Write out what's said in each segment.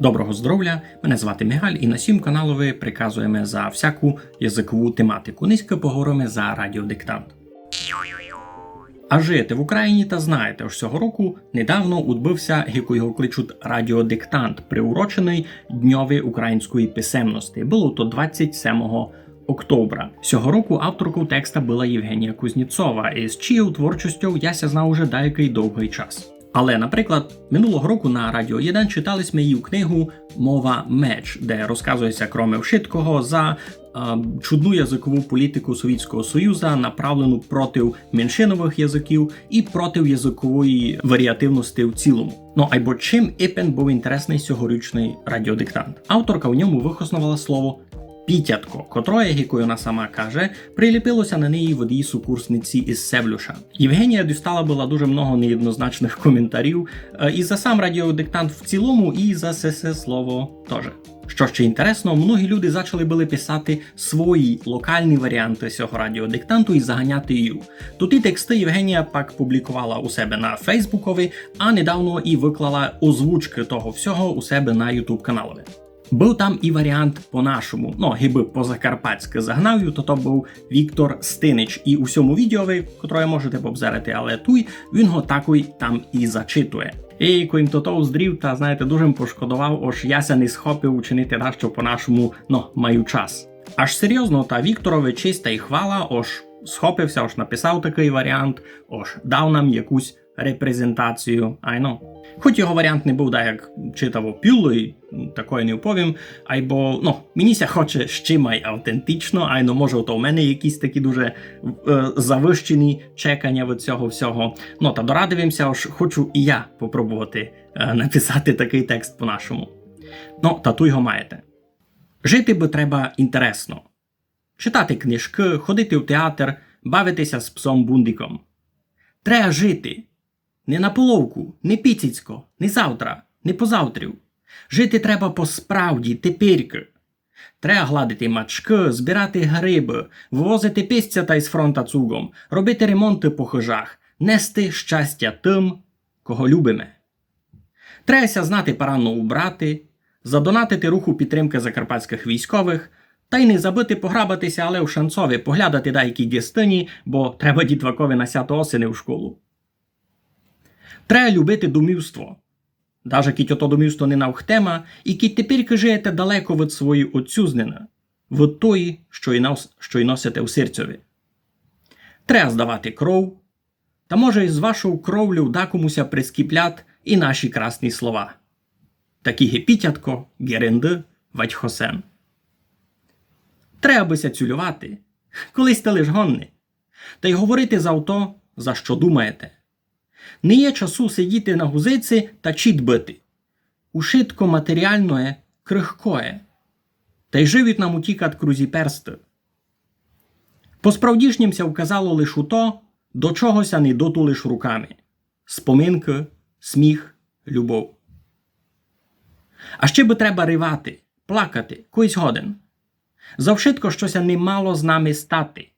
Доброго здоров'я! Мене звати Мігаль, і на сім каналові приказуємо за всяку язикову тематику. Низько поговоримо за радіодиктант. А жити в Україні та знаєте, що цього року недавно відбувся, яку його кличуть радіодиктант, приурочений Дньові української писемності. Було то 27 октября. Цього року авторкою текста була Євгенія Кузніцова, і з чиєю творчістю яся знав уже деякий довгий час. Але, наприклад, минулого року на Радіо 1 читали її книгу Мова меч, де розказується кроме вшиткого за е, чудну язикову політику Совєтського Союзу, направлену проти меншинових язиків і проти язикової варіативності в цілому. Ну або чим іпен був інтересний цьогорічний радіодиктант. Авторка в ньому вихоснувала слово Пітятко, котроє, якою вона сама каже, приліпилося на неї водії сукурсниці із Севлюша. Євгенія дістала була дуже много неоднозначних коментарів е, і за сам радіодиктант в цілому, і за це слово теж. Що ще інтересно, многі люди почали були писати свої локальні варіанти цього радіодиктанту і заганяти її. Тут і тексти Євгенія пак публікувала у себе на Фейсбукові, а недавно і виклала озвучки того всього у себе на Ютуб каналові. Був там і варіант по-нашому, ну гіби по-закарпатськи загнав, то то був Віктор Стинич. І у всьому відео, котре можете побзерити, але туй він го такий там і зачитує. І коїм то то уздрів, та знаєте, дуже пошкодував, ож яся не схопив учинити нащо по-нашому, ну, маю час. Аж серйозно, та Вікторові чиста і хвала, ож схопився, ож написав такий варіант, ож дав нам якусь репрезентацію. Айно. Хоч його варіант не був, так як читав опіло, і такої не вповім, айбо ну, мені хоче ще май автентично, айно може то в мене якісь такі дуже е, завищені чекання від цього всього. Ну та дорадивимося, аж хочу і я попробувати е, написати такий текст по-нашому. Ну, та ту його маєте. Жити би треба інтересно. Читати книжки, ходити в театр, бавитися з псом бундиком. Треба жити. Не на половку, не піціцько, не завтра, не позавтрів. Жити треба по справді, теперки. Треба гладити мачки, збирати гриби, вивозити пістята із фронта цугом, робити ремонти по хижах, нести щастя тим, кого любиме. Требася знати поранно убрати, задонатити руху підтримки закарпатських військових, та й не забити пограбатися, але в шанцові поглядати деякі гістині, бо треба дітвакові насято осени в школу. Треба любити домівство. Даже кіть ото домівство не навхтема, і кіть тепер живете далеко від своєї отцюзнини, від тої, що й, нос, що й носите у серцеві. Треба здавати кров, та може із вашою кровлю дакомуся прискіплять і наші красні слова. Такі гепітятко, геренди, ватьхосен. Треба бися цюлювати, колись та лиш гонни, та й говорити за то, за що думаєте. Не є часу сидіти на гузиці та чіт бити. Ушитко матеріальне крихкоє, та й живіть нам утікат крузі персти. По справдішнімся вказало лиш у то, до чогося не доту лиш руками споминки, сміх, любов. А ще би треба ривати, плакати, койсь годин. Завшитко щося не мало з нами стати.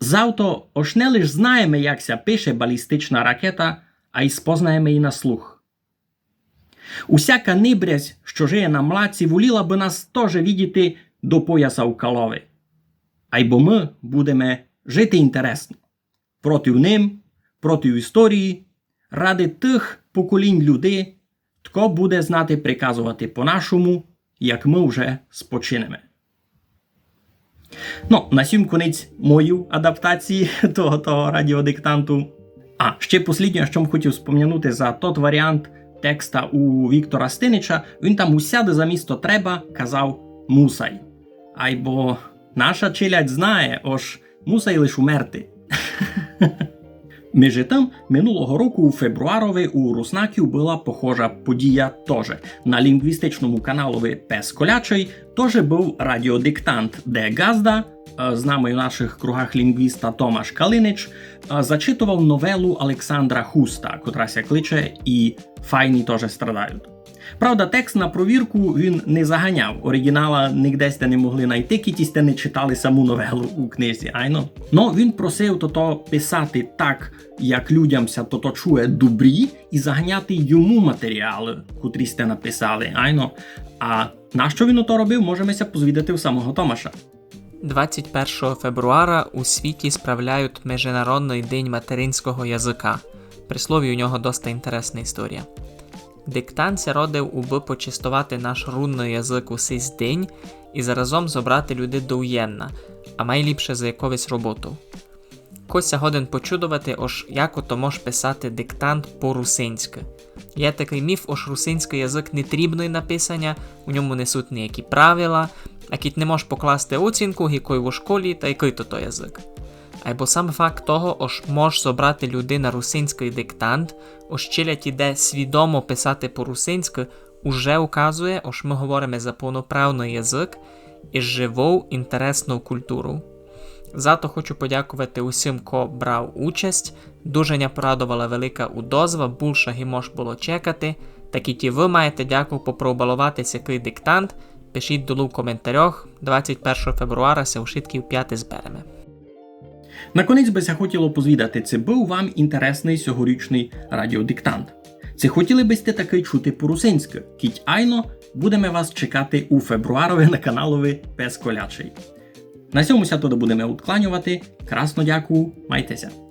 Завто ош не лиш знаємо, як ся пише балістична ракета, а й спознаємо її на слух. Усяка нибрязь, що жиє на млаці, воліла би нас теж відіти до пояса у калови. Айбо ми будемо жити інтересно проти ним, проти історії, ради тих поколінь людей, тко буде знати приказувати по-нашому, як ми вже спочинемо. Ну, на сім конець мою адаптації того того радіодиктанту. А ще посліднє, що хотів спом'янути за тот варіант текста у Віктора Стинича, він там усяде за місто треба казав мусай. Айбо наша челядь знає, ож мусай лиш умерти. Між тим, минулого року у фебруарові у Руснаків була похожа подія теж. На лінгвістичному каналові Пес Колячий теж був радіодиктант, де Газда, з нами у наших кругах лінгвіста Томаш Калинич, зачитував новелу Олександра Хуста, котрася кличе і файні теж страдають. Правда, текст на провірку він не заганяв. Оригінала нігде сте не могли знайти, кіті сте не читали саму новелу у книзі, айно. Но він просив то писати так, як людям ся то чує добрі, і заганяти йому матеріали, котрі сте написали, айно. А на що він ото робив, можемося позвідати у самого Томаша. 21 фебруара у світі справляють Міжнародний день материнського язика. При слові у нього доста інтересна історія. Диктант ся родив, уби почистувати наш рунний язик у сись день і заразом зобрати люди до уєнна, а найліпше за якоюсь роботу. Кося годен почудувати, ож як ото мож писати диктант по-русинськи. Є такий міф, ож русинський язик не трібний написання, у ньому несуть ніякі правила, а кіт не мож покласти оцінку, якою у школі, та який то то язик. Або сам факт того, ож мож зобрати людина русинський диктант, ож челядь іде свідомо писати по-русинськи, уже указує, ож ми говоримо за повноправний язик і живу інтересну культуру. Зато хочу подякувати усім, ко брав участь. Дуже ня порадувала велика удозва, більше мож було чекати. Так і ті ви маєте дякую попробалуватися який диктант. Пишіть долу в коментарях. 21 февруара се у шитків 5 зберемо. Наконець би ся хотіло позвідати, чи був вам інтересний сьогорічний радіодиктант. Чи хотіли би сте таки чути по-русинськи? Кіть айно, будемо вас чекати у фебруарові на каналові Пес Колячий. На цьому ся тоді будемо відкланювати. Красно дякую, майтеся!